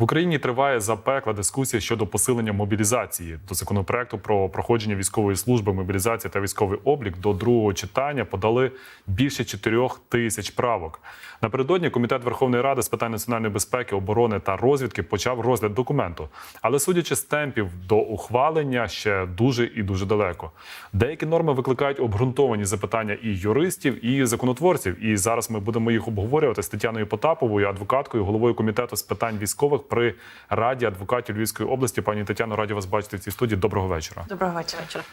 В Україні триває запекла дискусія щодо посилення мобілізації до законопроекту про проходження військової служби, мобілізації та військовий облік до другого читання подали більше 4 тисяч правок. Напередодні комітет Верховної Ради з питань національної безпеки, оборони та розвідки почав розгляд документу. Але судячи з темпів до ухвалення, ще дуже і дуже далеко. Деякі норми викликають обґрунтовані запитання і юристів, і законотворців. І зараз ми будемо їх обговорювати з Тетяною Потаповою, адвокаткою, головою комітету з питань військових при Раді адвокатів Львівської області. Пані Тетяно, раді вас бачити в цій студії. Доброго вечора. Доброго вечора.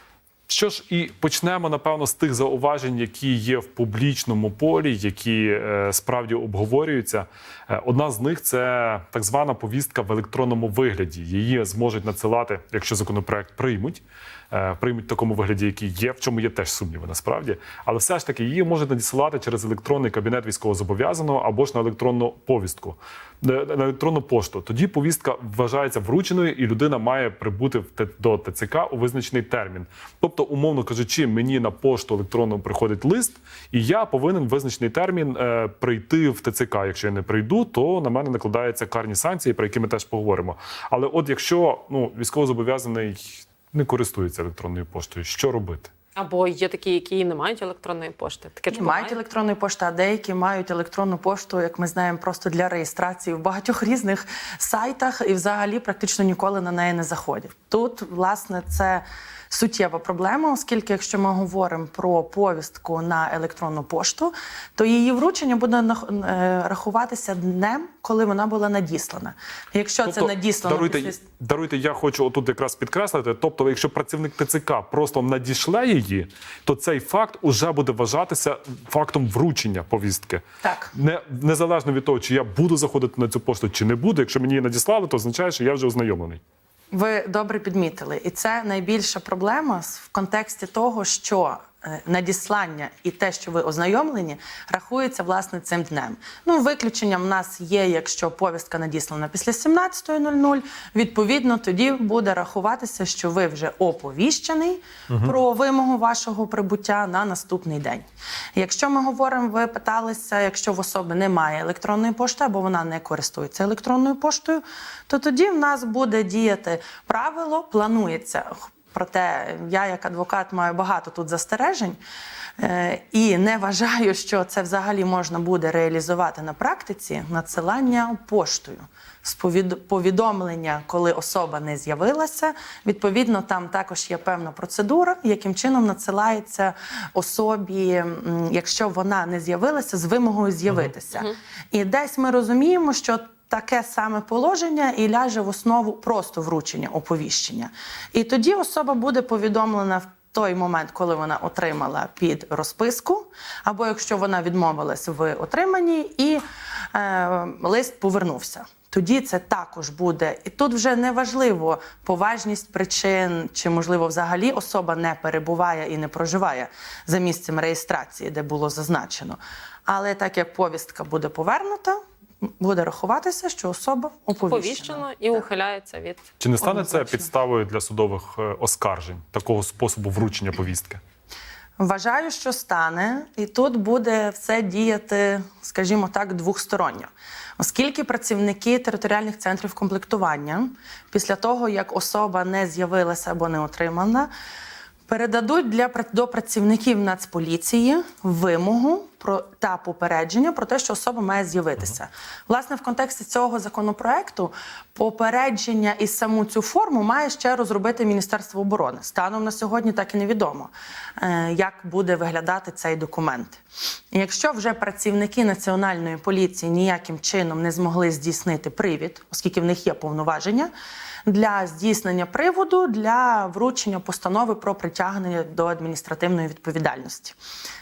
Що ж, і почнемо напевно з тих зауважень, які є в публічному полі, які е, справді обговорюються. Е, одна з них це так звана повістка в електронному вигляді. Її зможуть надсилати, якщо законопроект приймуть. е, Приймуть в такому вигляді, який є, в чому є теж сумніви, насправді, але все ж таки її можуть надсилати через електронний кабінет військовозобов'язаного або ж на електронну повістку, на електронну пошту. Тоді повістка вважається врученою, і людина має прибути в до ТЦК у визначений термін. Тобто, умовно кажучи, мені на пошту електронно приходить лист, і я повинен визначений термін е, прийти в ТЦК. Якщо я не прийду, то на мене накладаються карні санкції, про які ми теж поговоримо. Але от якщо ну військовозобов'язаний не користується електронною поштою, що робити? Або є такі, які не мають електронної пошти. Таке ж Не мають електронної пошти, а деякі мають електронну пошту, як ми знаємо, просто для реєстрації в багатьох різних сайтах і взагалі практично ніколи на неї не заходять. Тут, власне, це суттєва проблема, оскільки, якщо ми говоримо про повістку на електронну пошту, то її вручення буде е, рахуватися днем, коли вона була надіслана. Якщо це надіслано даруйте, після даруйте, я хочу отут якраз підкреслити. Тобто, якщо працівник ТЦК просто надішле її, то цей факт уже буде вважатися фактом вручення повістки. Так. Не, незалежно від того, чи я буду заходити на цю пошту, чи не буду. Якщо мені її надіслали, то означає, що я вже ознайомлений. Ви добре підмітили, і це найбільша проблема в контексті того, що надіслання і те, що ви ознайомлені, рахується власне цим днем. Ну, виключенням в нас є, якщо повістка надіслана після 17.00, відповідно, тоді буде рахуватися, що ви вже оповіщений про вимогу вашого прибуття на наступний день. Якщо ми говоримо, ви питалися, якщо в особи немає електронної пошти або вона не користується електронною поштою, то тоді в нас буде діяти правило, планується. Проте я, як адвокат, маю багато тут застережень е, і не вважаю, що це взагалі можна буде реалізувати на практиці надсилання поштою з повідомлення, коли особа не з'явилася. Відповідно, там також є певна процедура, яким чином надсилається особі, якщо вона не з'явилася, з вимогою з'явитися. І десь ми розуміємо, що таке саме положення і ляже в основу просто вручення оповіщення. І тоді особа буде повідомлена в той момент, коли вона отримала під розписку, або якщо вона відмовилась в отриманні, і е, лист повернувся. Тоді це також буде, і тут вже не важливо поважність причин, чи можливо взагалі особа не перебуває і не проживає за місцем реєстрації, де було зазначено. Але так як повістка буде повернута, буде рахуватися, що особа оповіщена. Повіщено і ухиляється від Чи не стане це підставою для судових е, оскаржень такого способу вручення повістки? Вважаю, що стане, і тут буде все діяти, скажімо так, двохсторонньо. Оскільки працівники територіальних центрів комплектування після того, як особа не з'явилася або не отримана, передадуть для до працівників Нацполіції вимогу про та попередження про те, що особа має з'явитися. Власне, в контексті цього законопроекту попередження і саму цю форму має ще розробити Міністерство оборони. Станом на сьогодні так і невідомо, е, як буде виглядати цей документ. Якщо вже працівники національної поліції ніяким чином не змогли здійснити привід, оскільки в них є повноваження. Для здійснення приводу для вручення постанови про притягнення до адміністративної відповідальності.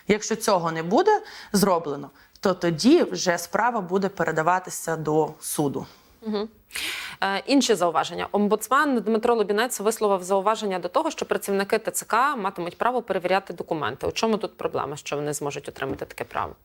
Якщо цього не буде зроблено, то тоді вже справа буде передаватися до суду. Е, інші зауваження. Омбудсмен Дмитро Лобінець висловив зауваження до того, що працівники ТЦК матимуть право перевіряти документи. У чому тут проблема, що вони зможуть отримати таке право?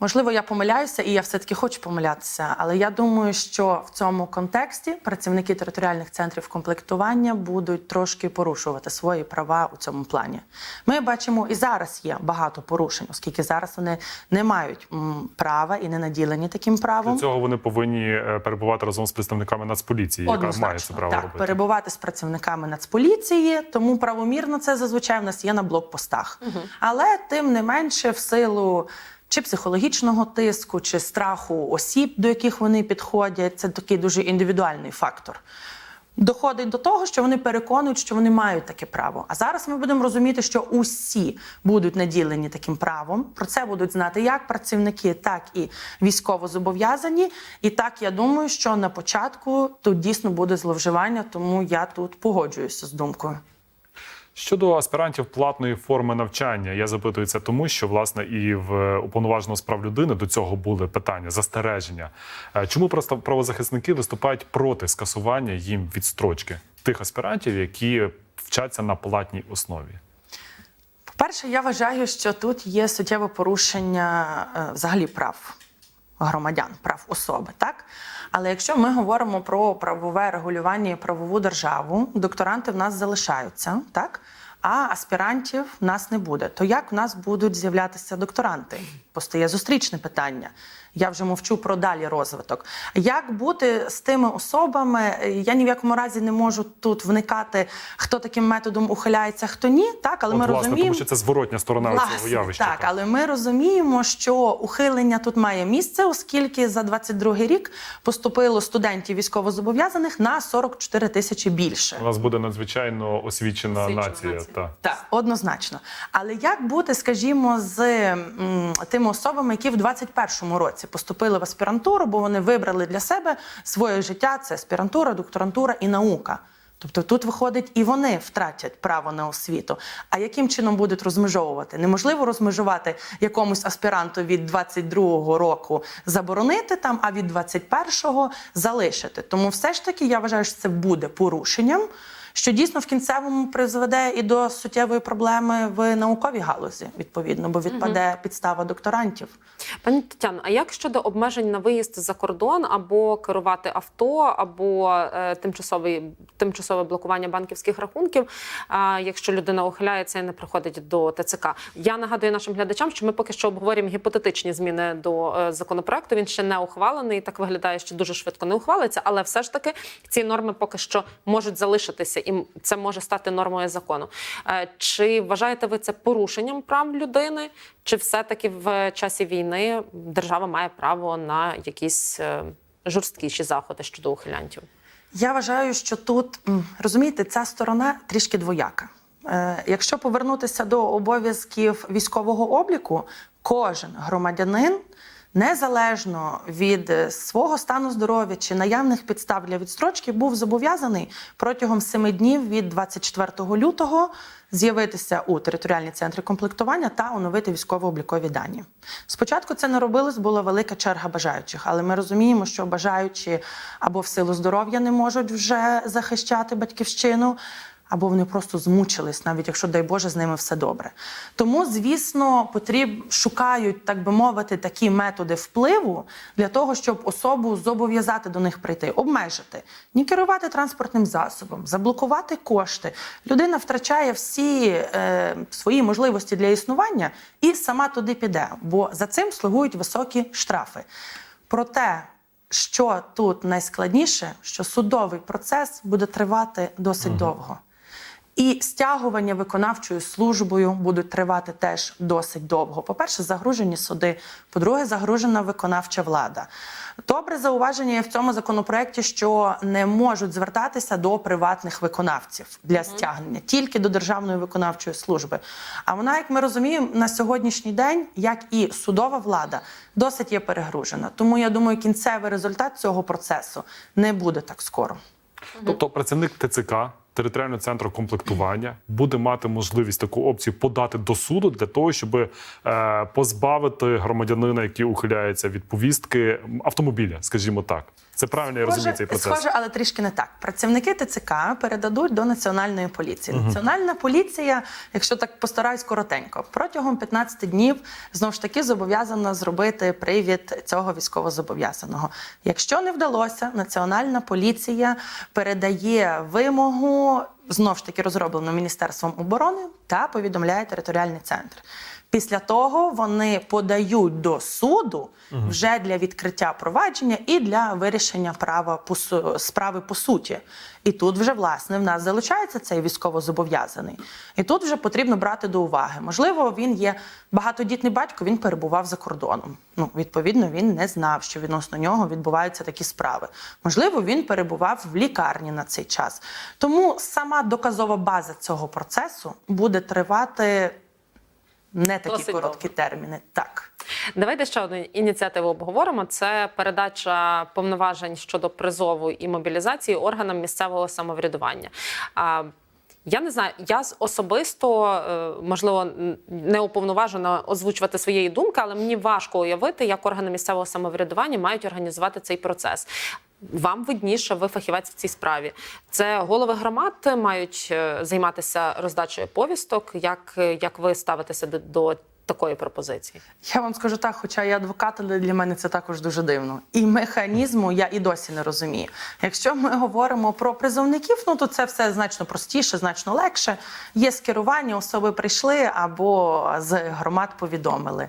Можливо, я помиляюся, і я все-таки хочу помилятися, але я думаю, що в цьому контексті працівники територіальних центрів комплектування будуть трошки порушувати свої права у цьому плані. Ми бачимо, і зараз є багато порушень, оскільки зараз вони не мають права і не наділені таким правом. Для цього вони повинні е, перебувати разом з представниками Нацполіції, яка Однозначно. має це право так, робити. перебувати з працівниками Нацполіції, тому правомірно це зазвичай в нас є на блокпостах. Але тим не менше, в силу чи психологічного тиску, чи страху осіб, до яких вони підходять, це такий дуже індивідуальний фактор. Доходить до того, що вони переконують, що вони мають таке право. А зараз ми будемо розуміти, що усі будуть наділені таким правом. Про це будуть знати як працівники, так і військово зобов'язані. І так я думаю, що на початку тут дійсно буде зловживання, тому я тут погоджуюся з думкою. Щодо аспірантів платної форми навчання, я запитую це тому, що власне і в уповноваженого з прав людини до цього були питання, застереження. Е, Чому просто правозахисники виступають проти скасування їм відстрочки тих аспірантів, які вчаться на платній основі? По-перше, я вважаю, що тут є суттєве порушення е, взагалі прав громадян, прав особи, так? Але якщо ми говоримо про правове регулювання і правову державу, докторанти в нас залишаються, так? А аспірантів в нас не буде. То як в нас будуть з'являтися докторанти? Постає зустрічне питання. Я вже мовчу про далі розвиток. Як бути з тими особами? Я ні в якому разі не можу тут вникати, хто таким методом ухиляється, хто ні. Так, але От, ми власне, розуміємо. тому що це зворотня сторона цього явища. Так, але ми розуміємо, що ухилення тут має місце, оскільки за 22 рік поступило студентів військовозобов'язаних на 44 тисячі більше. У нас буде надзвичайно освічена Освічена нація. нація. Та. Так, однозначно. Але як бути, скажімо, з м, тими особами, які в 21-му році поступили в аспірантуру, бо вони вибрали для себе своє життя: це аспірантура, докторантура і наука. Тобто тут виходить, і вони втратять право на освіту. А яким чином будуть розмежовувати? Неможливо розмежувати якомусь аспіранту від 22-го року заборонити там, а від 21-го залишити. Тому все ж таки я вважаю, що це буде порушенням що дійсно в кінцевому призведе і до суттєвої проблеми в науковій галузі, відповідно, бо відпаде підстава докторантів. Пані Тетяно, а як щодо обмежень на виїзд за кордон або керувати авто, або е, тимчасовий, тимчасове блокування банківських рахунків, е, якщо людина ухиляється і не приходить до ТЦК? Я нагадую нашим глядачам, що ми поки що обговорюємо гіпотетичні зміни до е, законопроекту. Він ще не ухвалений. Так виглядає, що дуже швидко не ухвалиться, але все ж таки ці норми поки що можуть залишитися, і це може стати нормою закону. Е, Чи вважаєте ви це порушенням прав людини? Чи все-таки в часі війни держава має право на якісь е, жорсткіші заходи щодо ухилянтів? Я вважаю, що тут розумієте, ця сторона трішки двояка. Е, якщо повернутися до обов'язків військового обліку, кожен громадянин. Незалежно від е, свого стану здоров'я чи наявних підстав для відстрочки, був зобов'язаний протягом семи днів від 24 лютого з'явитися у територіальні центри комплектування та оновити військово-облікові дані. Спочатку це не робилось, була велика черга бажаючих, але ми розуміємо, що бажаючі або в силу здоров'я не можуть вже захищати батьківщину. Або вони просто змучились, навіть якщо, дай Боже, з ними все добре. Тому, звісно, потріб шукають, так би мовити, такі методи впливу для того, щоб особу зобов'язати до них прийти, обмежити, не керувати транспортним засобом, заблокувати кошти. Людина втрачає всі е, свої можливості для існування і сама туди піде, бо за цим слугують високі штрафи. Проте що тут найскладніше, що судовий процес буде тривати досить довго. І стягування виконавчою службою будуть тривати теж досить довго. По-перше, загружені суди, по-друге, загружена виконавча влада. Добре зауваження є в цьому законопроекті, що не можуть звертатися до приватних виконавців для стягнення, тільки до Державної виконавчої служби. А вона, як ми розуміємо, на сьогоднішній день, як і судова влада, досить є перегружена. Тому я думаю, кінцевий результат цього процесу не буде так скоро. Тобто працівник ТЦК, територіального центру комплектування, буде мати можливість таку опцію подати до суду для того, щоб е, позбавити громадянина, який ухиляється від повістки автомобіля, скажімо так. Це правильно я розумію цей процес. Схоже, але трішки не так. Працівники ТЦК передадуть до національної поліції. Національна поліція, якщо так постараюсь коротенько, протягом 15 днів знову ж таки зобов'язана зробити привід цього військовозобов'язаного. Якщо не вдалося, національна поліція передає вимогу знов ж таки розроблену Міністерством оборони та повідомляє територіальний центр. Після того вони подають до суду вже для відкриття провадження і для вирішення права по су- справи по суті. І тут вже власне в нас залишається цей військовозобов'язаний. І тут вже потрібно брати до уваги. Можливо, він є багатодітний батько, він перебував за кордоном. Ну, відповідно, він не знав, що відносно нього відбуваються такі справи. Можливо, він перебував в лікарні на цей час. Тому сама доказова база цього процесу буде тривати не такі Досить короткі терміни. Так. Давайте ще одну ініціативу обговоримо. Це передача повноважень щодо призову і мобілізації органам місцевого самоврядування. Я не знаю, я особисто е, можливо не уповноважена озвучувати своєї думки, але мені важко уявити, як органи місцевого самоврядування мають організувати цей процес. Вам видніше, ви фахівець в цій справі. Це голови громад мають е, займатися роздачею повісток. Як, е, як ви ставитеся до такої пропозиції? Я вам скажу так, хоча я адвокат, але для мене це також дуже дивно. І механізму я і досі не розумію. Якщо ми говоримо про призовників, ну то це все значно простіше, значно легше. Є скерування, особи прийшли або з громад повідомили.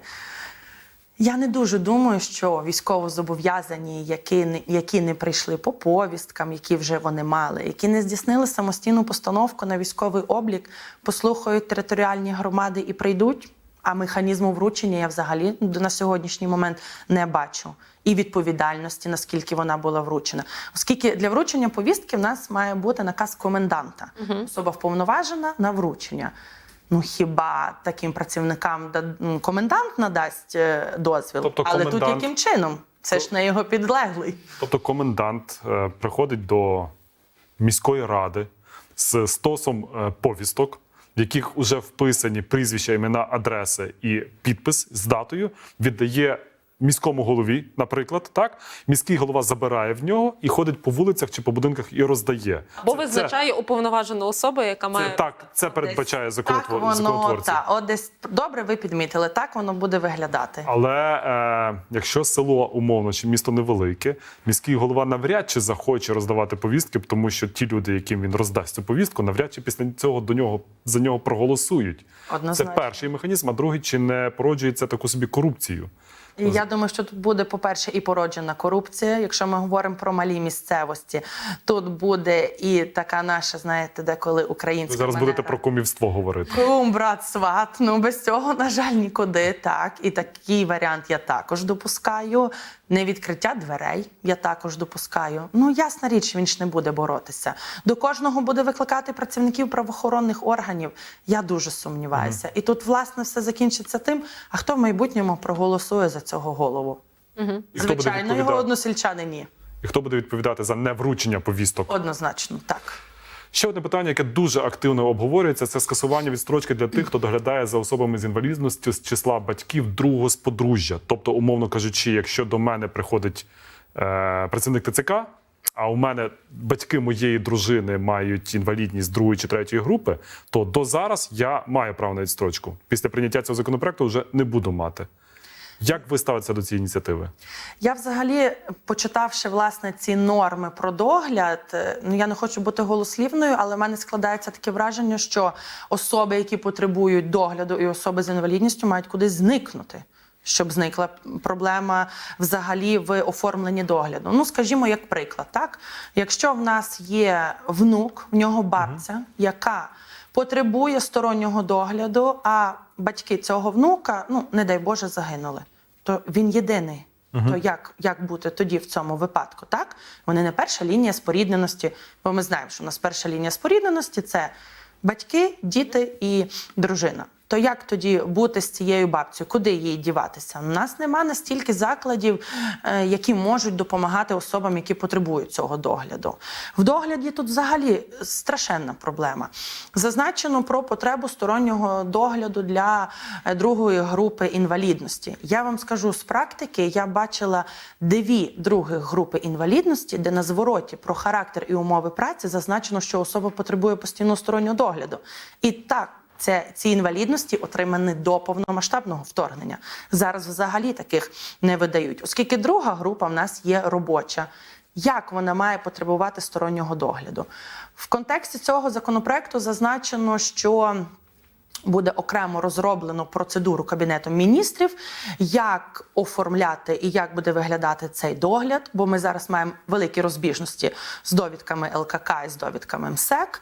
Я не дуже думаю, що військовозобов'язані, які не, які не прийшли по повісткам, які вже вони мали, які не здійснили самостійну постановку на військовий облік, послухають територіальні громади і прийдуть. А механізму вручення я взагалі на сьогоднішній момент не бачу. І відповідальності, наскільки вона була вручена. Оскільки для вручення повістки в нас має бути наказ коменданта. Особа вповноважена на вручення. Ну хіба таким працівникам да- комендант надасть е, дозвіл? Тобто Але тут яким чином? Це ж не його підлеглий. Тобто комендант е, приходить до міської ради з стосом е, повісток, в яких вже вписані прізвища, імена, адреси і підпис з датою, віддає. Міському голові, наприклад, так міський голова забирає в нього і ходить по вулицях чи по будинках і роздає. Або Це- визначає уповноважену особу, яка має це, так, це передбачає законотвор... так воно, законотворці. та, от десь добре ви підмітили, так воно буде виглядати. Але е, якщо село умовно чи місто невелике, міський голова навряд чи захоче роздавати повістки, тому що ті люди, яким він роздасть цю повістку, навряд чи після цього до нього за нього проголосують. Однозначно. Це перший механізм, а другий чи не породжується таку собі корупцію. І я думаю, що тут буде, по-перше, і породжена корупція. Якщо ми говоримо про малі місцевості, тут буде і така наша, знаєте, деколи українська Ви зараз манера. будете про кумівство говорити. Кум, брат, сват. Ну без цього, на жаль, нікуди. Так, і такий варіант я також допускаю. Не відкриття дверей я також допускаю. Ну ясна річ, він ж не буде боротися. До кожного буде викликати працівників правоохоронних органів. Я дуже сумніваюся. І тут, власне, все закінчиться тим, а хто в майбутньому проголосує за цього голову. І Звичайно, його односельчани ні. І хто буде відповідати за невручення повісток? Однозначно, так. Ще одне питання, яке дуже активно обговорюється, це скасування відстрочки для тих, хто доглядає за особами з інвалідністю з числа батьків другого з подружжя. Тобто, умовно кажучи, якщо до мене приходить е, працівник ТЦК, а у мене батьки моєї дружини мають інвалідність другої чи третьої групи, то до зараз я маю право на відстрочку. Після прийняття цього законопроекту вже не буду мати. Як ви ставитеся до цієї ініціативи? Я взагалі, почитавши власне ці норми про догляд, е, ну я не хочу бути голослівною, але в мене складається таке враження, що особи, які потребують догляду, і особи з інвалідністю мають кудись зникнути. Щоб зникла проблема взагалі в оформленні догляду. Ну, скажімо, як приклад, так якщо в нас є внук, в нього бабця, яка потребує стороннього догляду, а батьки цього внука, ну не дай Боже, загинули, то він єдиний. То як, як бути тоді в цьому випадку? Так вони не перша лінія спорідненості, бо ми знаємо, що у нас перша лінія спорідненості це батьки, діти і дружина. То як тоді бути з цією бабцею? Куди їй діватися? У нас нема настільки закладів, е, які можуть допомагати особам, які потребують цього догляду. В догляді тут взагалі страшенна проблема. Зазначено про потребу стороннього догляду для е, другої групи інвалідності. Я вам скажу з практики, я бачила дві других групи інвалідності, де на звороті про характер і умови праці зазначено, що особа потребує постійного стороннього догляду. І так. Це ці інвалідності отримані до повномасштабного вторгнення. Зараз взагалі таких не видають, оскільки друга група в нас є робоча. Як вона має потребувати стороннього догляду? В контексті цього законопроекту зазначено, що буде окремо розроблено процедуру Кабінетом міністрів, як оформляти і як буде виглядати цей догляд, бо ми зараз маємо великі розбіжності з довідками ЛКК і з довідками МСЕК.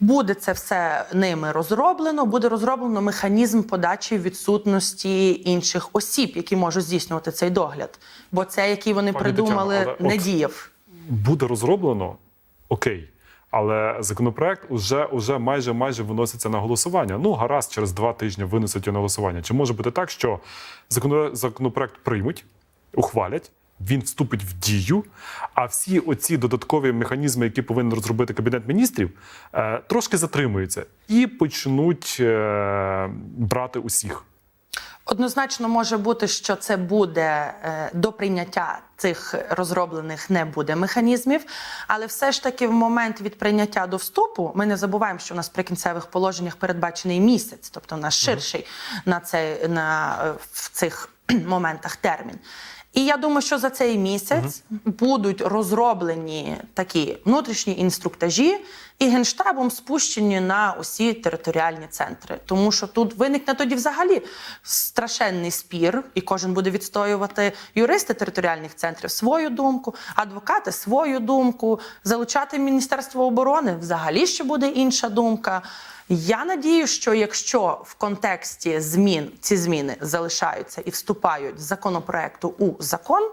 Буде це все ними розроблено, буде розроблено механізм подачі відсутності інших осіб, які можуть здійснювати цей догляд. Бо це, який вони Пані придумали, Тетяно, але не діяв. Буде розроблено, окей. Але законопроект уже, уже майже майже виноситься на голосування. Ну, гаразд, через два тижні винесуть його на голосування. Чи може бути так, що законопроект приймуть, ухвалять, він вступить в дію, а всі оці додаткові механізми, які повинен розробити кабінет міністрів, е, трошки затримуються і почнуть е, брати усіх. Однозначно може бути, що це буде е, до прийняття цих розроблених не буде механізмів, але все ж таки в момент від прийняття до вступу ми не забуваємо, що у нас при кінцевих положеннях передбачений місяць, тобто у нас ширший на цей на в цих моментах термін. І я думаю, що за цей місяць будуть розроблені такі внутрішні інструктажі і генштабом спущені на усі територіальні центри. Тому що тут виникне тоді взагалі страшенний спір, і кожен буде відстоювати юристи територіальних центрів свою думку, адвокати свою думку, залучати Міністерство оборони взагалі ще буде інша думка. Я надію, що якщо в контексті змін ці зміни залишаються і вступають з законопроекту у закон,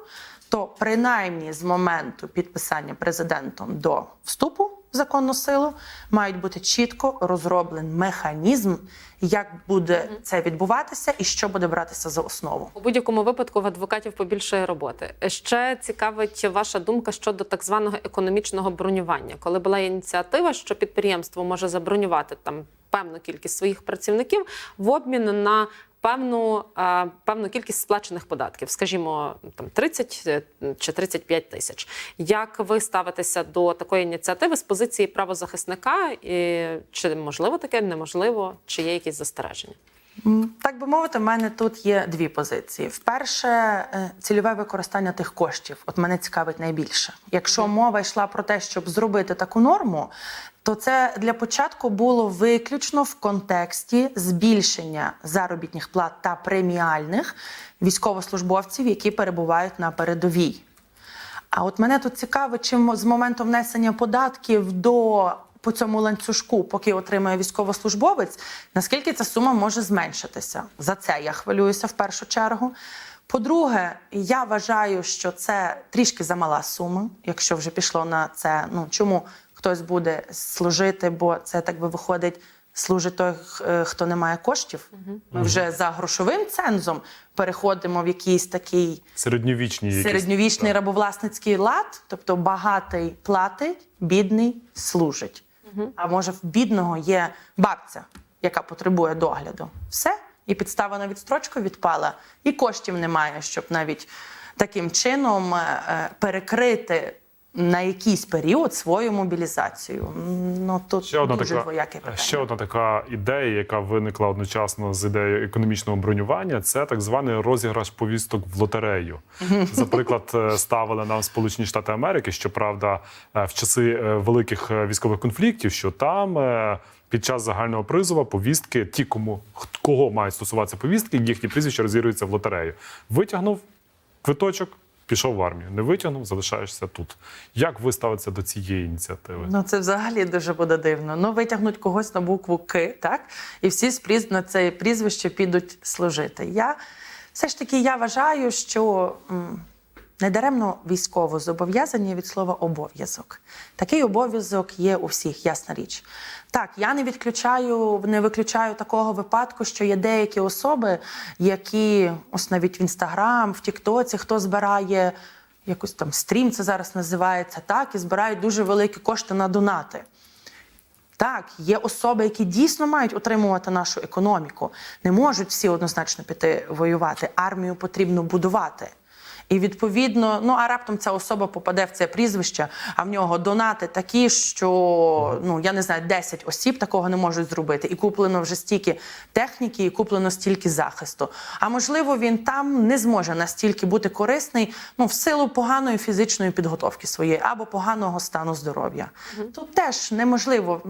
то принаймні з моменту підписання президентом до вступу в законну силу мають бути чітко розроблений механізм, як буде це відбуватися і що буде братися за основу. У будь-якому випадку в адвокатів побільшої роботи. Ще цікавить ваша думка щодо так званого економічного бронювання, коли була ініціатива, що підприємство може забронювати там певну кількість своїх працівників в обмін на певну, е, певну кількість сплачених податків, скажімо, там 30 чи 35 тисяч. Як ви ставитеся до такої ініціативи з позиції правозахисника? І чи можливо таке, неможливо, чи є якісь застереження? Так би мовити, в мене тут є дві позиції. Вперше, е, цільове використання тих коштів. От мене цікавить найбільше. Якщо мова йшла про те, щоб зробити таку норму, то це для початку було виключно в контексті збільшення заробітних плат та преміальних військовослужбовців, які перебувають на передовій. А от мене тут цікаво, чим з моменту внесення податків до по цьому ланцюжку, поки отримує військовослужбовець, наскільки ця сума може зменшитися? За це я хвилююся в першу чергу. По-друге, я вважаю, що це трішки замала сума, якщо вже пішло на це. Ну чому хтось буде служити, бо це так би виходить. Служить той, е, хто не має коштів. Ми вже за грошовим цензом переходимо в якийсь такий Середньовічні якісь. середньовічний рабовласницький лад, тобто багатий платить, бідний служить. А може, в бідного є бабця, яка потребує догляду. Все, і підстава на відстрочку відпала, і коштів немає, щоб навіть таким чином е, е, перекрити на якийсь період свою мобілізацію. Ну тут Ще одна, дуже така, двояке питання. ще одна така ідея, яка виникла одночасно з ідеєю економічного бронювання, це так званий розіграш повісток в лотерею. За приклад е, ставили нам Сполучені Штати Америки, щоправда, е, в часи е, великих військових конфліктів, що там. Під час загального призову повістки, ті, кому кого мають стосуватися повістки, їхні прізвища розігруються в лотерею. Витягнув квиточок, пішов в армію. Не витягнув, залишаєшся тут. Як ви ставитеся до цієї ініціативи? Ну це взагалі дуже буде дивно. Ну витягнуть когось на букву К, так і всі з пріз... на це прізвище підуть служити. Я все ж таки я вважаю, що Недаремно військово зобов'язання від слова обов'язок. Такий обов'язок є у всіх, ясна річ. Так, я не відключаю, не виключаю такого випадку, що є деякі особи, які ось навіть в інстаграм, в Тіктоці, хто збирає якусь там стрім, це зараз називається, так, і збирають дуже великі кошти на донати. Так, є особи, які дійсно мають утримувати нашу економіку. Не можуть всі однозначно піти воювати. Армію потрібно будувати. І відповідно, ну а раптом ця особа попаде в це прізвище, а в нього донати такі, що ну я не знаю, 10 осіб такого не можуть зробити. І куплено вже стільки техніки, і куплено стільки захисту. А можливо, він там не зможе настільки бути корисний, ну в силу поганої фізичної підготовки своєї або поганого стану здоров'я. Тут теж неможливо.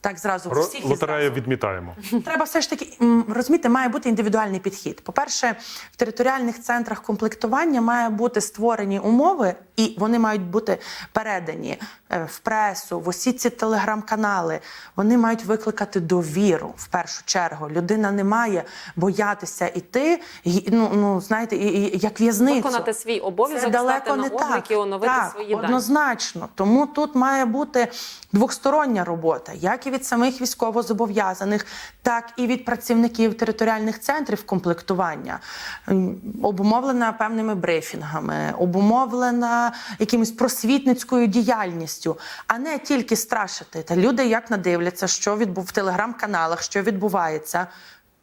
Так зразу Ро- всіх Лотерею зразу. відмітаємо. Треба все ж таки розуміти, має бути індивідуальний підхід. По-перше, в територіальних центрах комплектування має бути створені умови, і вони мають бути передані е, в пресу, в усі ці телеграм-канали. Вони мають викликати довіру в першу чергу. Людина не має боятися іти, ну, ну знаєте, і, і, як в'язницю. Виконати свій обов'язок, стати на облік і оновити так, свої дані. Однозначно. Тому тут має бути двостороння робота, як і від самих військовозобов'язаних, так і від працівників територіальних центрів комплектування, обумовлена певними брифінгами, обумовлена якимось просвітницькою діяльністю, а не тільки страшити. Та люди як надивляться, що відбув в телеграм-каналах, що відбувається.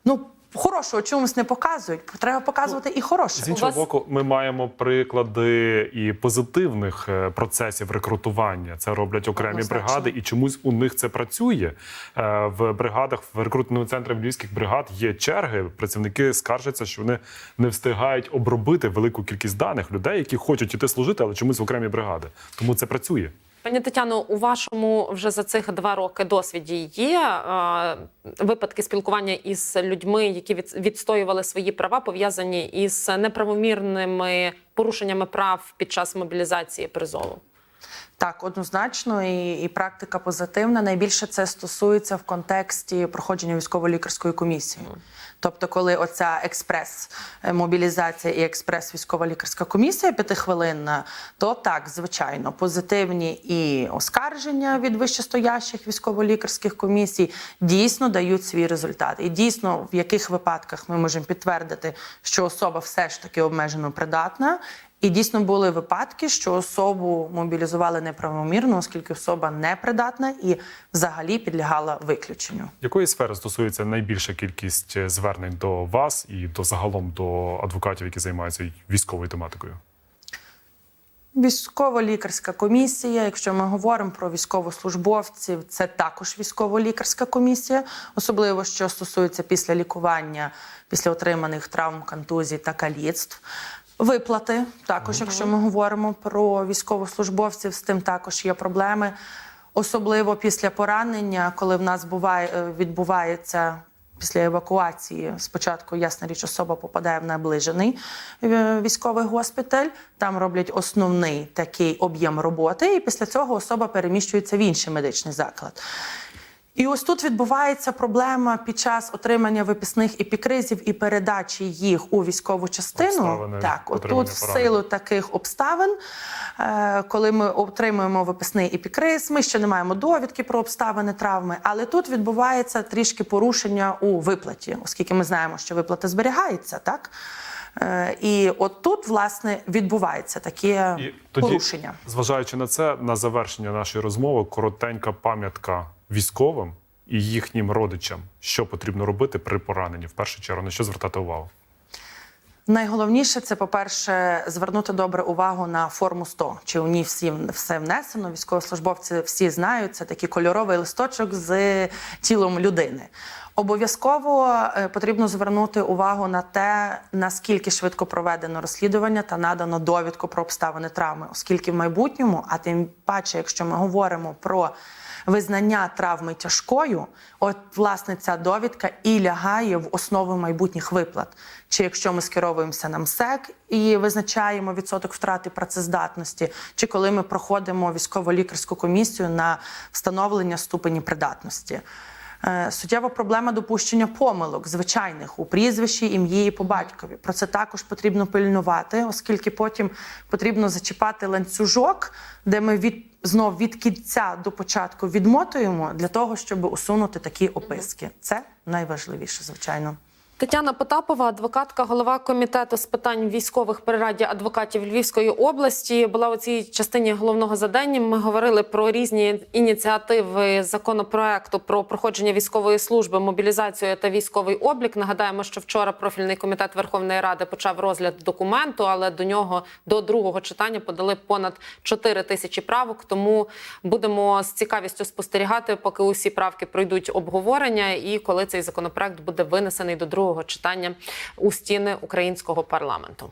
Ну, хорошого чомусь не показують. Треба показувати і хороше. З іншого вас- боку, ми маємо приклади і позитивних е, процесів рекрутування. Це роблять окремі Однозначно. бригади, і чомусь у них це працює. Е, В бригадах, в рекрутному центрі львівських бригад є черги. Працівники скаржаться, що вони не встигають обробити велику кількість даних людей, які хочуть іти служити, але чомусь в окремі бригади. Тому це працює. Пані Тетяно, у вашому вже за цих два роки досвіді є е, випадки спілкування із людьми, які відстоювали свої права, пов'язані із неправомірними порушеннями прав під час мобілізації призову. Так, однозначно, і, і практика позитивна. Найбільше це стосується в контексті проходження військово-лікарської комісії. Тобто, коли оця експрес-мобілізація і експрес-військова лікарська комісія п'ятихвилинна, то так, звичайно, позитивні і оскарження від вищестоящих військово-лікарських комісій дійсно дають свій результат. І дійсно, в яких випадках ми можемо підтвердити, що особа все ж таки обмежено придатна. І дійсно були випадки, що особу мобілізували неправомірно, оскільки особа непридатна і взагалі підлягала виключенню. Якої сфери стосується найбільша кількість е, звернень до вас і до загалом до адвокатів, які займаються військовою тематикою? Військово-лікарська комісія. Якщо ми говоримо про військовослужбовців, це також військово-лікарська комісія, особливо що стосується після лікування, після отриманих травм, контузій та каліцтв. Виплати також, якщо ми говоримо про військовослужбовців, з тим також є проблеми. Особливо після поранення, коли в нас буває е, відбувається після евакуації. Спочатку, ясна річ, особа попадає в наближений е, військовий госпіталь. Там роблять основний такий об'єм роботи, і після цього особа переміщується в інший медичний заклад. І ось тут відбувається проблема під час отримання виписних епікризів і передачі їх у військову частину. Обставини так, отут в силу таких обставин, е, коли ми отримуємо виписний епікриз, ми ще не маємо довідки про обставини травми, але тут відбувається трішки порушення у виплаті, оскільки ми знаємо, що виплата зберігається, так? Е, І от тут, власне, відбувається таке тоді, порушення. зважаючи на це, на завершення нашої розмови, коротенька пам'ятка військовим і їхнім родичам, що потрібно робити при пораненні. В першу чергу на що звертати увагу. Найголовніше це, по-перше, звернути добре увагу на форму 100. Чи у ній всі все внесено? Військовослужбовці всі знають, це такий кольоровий листочок з тілом людини. Обов'язково е, потрібно звернути увагу на те, наскільки швидко проведено розслідування та надано довідку про обставини травми, оскільки в майбутньому, а тим паче, якщо ми говоримо про визнання травми тяжкою, от власне ця довідка і лягає в основу майбутніх виплат. Чи якщо ми скеровуємося на МСЕК і визначаємо відсоток втрати працездатності, чи коли ми проходимо військово-лікарську комісію на встановлення ступені придатності. Е, Суттєва проблема допущення помилок звичайних у прізвищі, ім'ї і по батькові. Про це також потрібно пильнувати, оскільки потім потрібно зачіпати ланцюжок, де ми від знов від кінця до початку відмотуємо для того, щоб усунути такі описки. Це найважливіше, звичайно. Тетяна Потапова, адвокатка, голова комітету з питань військових при раді адвокатів Львівської області, була у цій частині головного задання. Ми говорили про різні ініціативи законопроекту про проходження військової служби, мобілізацію та військовий облік. Нагадаємо, що вчора профільний комітет Верховної Ради почав розгляд документу, але до нього до другого читання подали понад 4 тисячі правок. Тому будемо з цікавістю спостерігати, поки усі правки пройдуть обговорення, і коли цей законопроект буде винесений до другого читання у стіни українського парламенту.